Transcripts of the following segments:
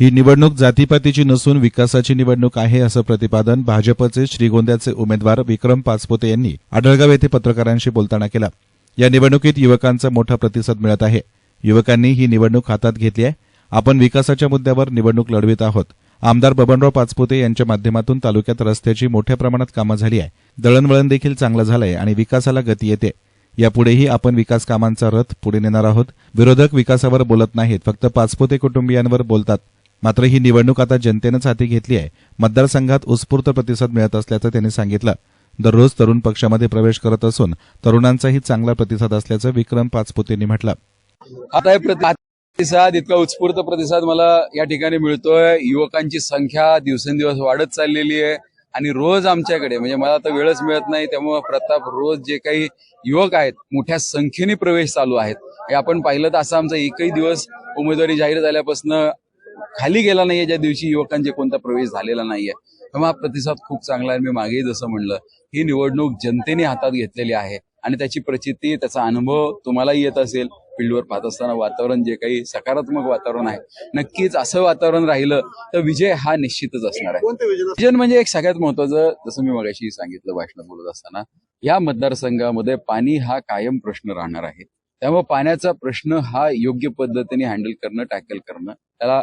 ही निवडणूक जातीपातीची नसून विकासाची निवडणूक आहे असं प्रतिपादन भाजपचे श्रीगोंद्याचे उमेदवार विक्रम पाचपोते यांनी आढळगाव येथे पत्रकारांशी बोलताना केलं. या निवडणुकीत युवकांचा मोठा प्रतिसाद मिळत आहे. युवकांनी ही निवडणूक हातात घेतली आहे. आपण विकासाच्या मुद्द्यावर निवडणूक लढवित आहोत. आमदार बबनराव पाचपुते यांच्या माध्यमातून तालुक्यात रस्त्याची मोठ्या प्रमाणात कामं झाली आहे. दळणवळण देखील चांगलं झालंय आणि विकासाला गती येते. यापुढेही आपण विकास कामांचा रथ पुढे नेणार आहोत. विरोधक विकासावर बोलत नाहीत. फक्त पाचपोते कुटुंबियांवर बोलतात. मात्र ही निवडणूक आता जनतेनंच हाती घेतली आहे. मतदारसंघात उत्स्फूर्त प्रतिसाद मिळत असल्याचं त्यांनी सांगितलं. दररोज तरुण पक्षामध्ये प्रवेश करत असून तरुणांचाही चांगला प्रतिसाद असल्याचं विक्रम पाचपुतेंनी म्हटलं. आता हे प्रतिसाद इतका उत्स्फूर्त प्रतिसाद मला या ठिकाणी मिळतोय. युवकांची संख्या दिवसेंदिवस वाढत चाललेली आहे आणि रोज आमच्याकडे म्हणजे मला आता वेळच मिळत नाही त्यामुळे प्रताप रोज जे काही युवक आहेत मोठ्या संख्येने प्रवेश चालू आहेत. हे आपण पाहिलं तर असा आमचा एकही दिवस उमेदवारी जाहीर झाल्यापासून खाली गेला नाहीये ज्या दिवशी युवकांचे कोणता प्रवेश झालेला नाहीये त्यामुळे हा प्रतिसाद खूप चांगला आहे. मी मागेही जसं म्हणलं ही निवडणूक जनतेने हातात घेतलेली आहे आणि त्याची प्रचिती त्याचा अनुभव तुम्हालाही येत असेल. फील्डवर पाहत असताना वातावरण जे काही सकारात्मक वातावरण आहे नक्कीच असं वातावरण राहिलं तर विजय हा निश्चितच असणार आहे. विजन म्हणजे एक सगळ्यात महत्वाचं जसं मी मगाशी सांगितलं भाषणात बोलत असताना या मतदारसंघामध्ये पाणी हा कायम प्रश्न राहणार आहे. त्यामुळे पाण्याचा प्रश्न हा योग्य पद्धतीने हँडल करणं टॅकल करणं त्याला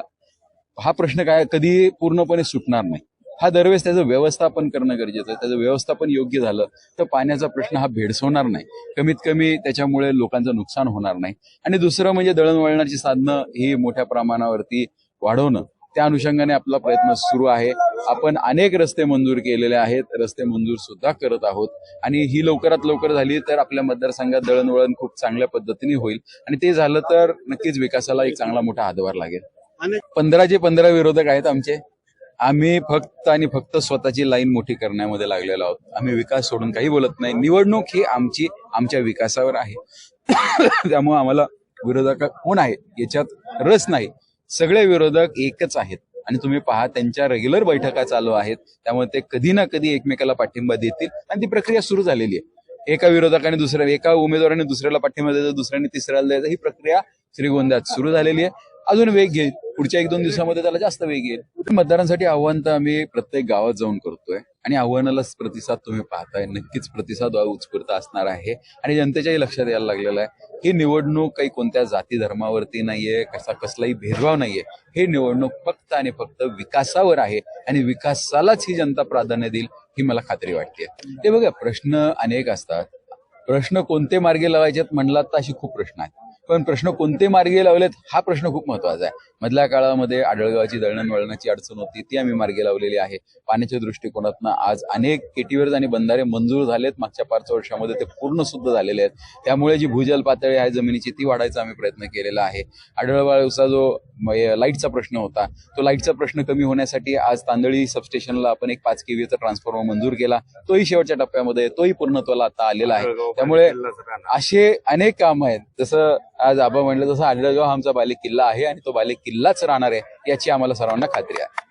हा प्रश्न काय कधी पूर्णपणे सुटणार नाही. हा दरवेळेस त्याचं व्यवस्थापन करणं गरजेचं आहे. त्याचं व्यवस्थापन योग्य झालं तर पाण्याचा प्रश्न हा भेडसवणार नाही. कमीत कमी त्याच्यामुळे लोकांचं नुकसान होणार नाही. आणि दुसरं म्हणजे दळणवळणाची साधनं ही मोठ्या प्रमाणावरती वाढवणं. त्या अनुषंगाने आपला प्रयत्न सुरू आहे. आपण अनेक रस्ते मंजूर केलेले आहेत. रस्ते मंजूर सुद्धा करत आहोत. आणि ही लवकरात लवकर झाली तर आपल्या मतदारसंघात दळणवळण खूप चांगल्या पद्धतीने होईल. आणि ते झालं तर नक्कीच विकासाला एक चांगला मोठा हातभार लागेल. पंधराचे पंधरा विरोधक आहेत आमचे आम्ही फक्त आणि फक्त स्वतःची लाईन मोठी करण्यामध्ये लागलेलो आहोत. आम्ही विकास सोडून काही बोलत नाही. निवडणूक ही आमची आमच्या विकासावर आहे. त्यामुळे आम्हाला विरोधक कोण आहे याच्यात रस नाही. सगळे विरोधक एकच आहेत. आणि तुम्ही पहा त्यांच्या रेग्युलर बैठका चालू आहेत. त्यामुळे ते कधी ना कधी एकमेकाला पाठिंबा देतील. आणि ती प्रक्रिया सुरू झालेली आहे. एका विरोधकाने दुसऱ्या एका उमेदवाराने दुसऱ्याला पाठिंबा द्यायचा दुसऱ्याने तिसऱ्याला द्यायचा ही प्रक्रिया श्रीगोंद्यात सुरू झालेली आहे. अजून वेग घेईल. पुढच्या एक दोन दिवसामध्ये त्याला जास्त वेग येईल. मतदारांसाठी आव्हान तर आम्ही प्रत्येक गावात जाऊन करतोय. आणि आव्हानाला प्रतिसाद तुम्ही पाहताय. नक्कीच प्रतिसाद उत्स्फूर्त असणार आहे. आणि जनतेच्याही लक्षात यायला लागलेलं आहे ही निवडणूक काही कोणत्या जाती धर्मावरती नाहीये कसा कसलाही भेदभाव नाहीये. हे निवडणूक फक्त आणि फक्त विकासावर आहे. आणि विकासालाच ही जनता प्राधान्य देईल ही मला खात्री वाटते. ते बघा प्रश्न अनेक असतात. प्रश्न कोणते मार्गे लावायचेत म्हणलात तर अशी खूप प्रश्न आहेत. पण प्रश्न कोणते मार्गी लावलेत हा प्रश्न खूप महत्त्वाचा आहे. मधल्या काळामध्ये आढळगावाची दळणवळणाची अडचण होती ती आम्ही मार्गी लावलेली आहे. पाण्याच्या दृष्टिकोनातनं आज अनेक केटीवर्स आणि बंधारे मंजूर झालेत. मागच्या पाच वर्षामध्ये ते पूर्ण सुद्धा झालेले आहेत. त्यामुळे जी भूजल पातळी आहे जमिनीची ती वाढायचा आम्ही प्रयत्न केलेला आहे. आढळवाळूचा जो लाईटचा प्रश्न होता तो लाईटचा प्रश्न कमी होण्यासाठी आज तांदळी सबस्टेशनला आपण एक पाच केवीचा ट्रान्सफॉर्मर मंजूर केला. तोही शेवटच्या टप्प्यामध्ये तोही पूर्णत्वाला आता आलेला आहे. त्यामुळे असे अनेक काम आहेत. जसं आज आबा म्हटलं तसं आढळगाव जेव्हा आमचा बालेकिल्ला आहे आणि तो बालेकिल्लाच राहणार आहे याची आम्हाला सर्वांना खात्री आहे.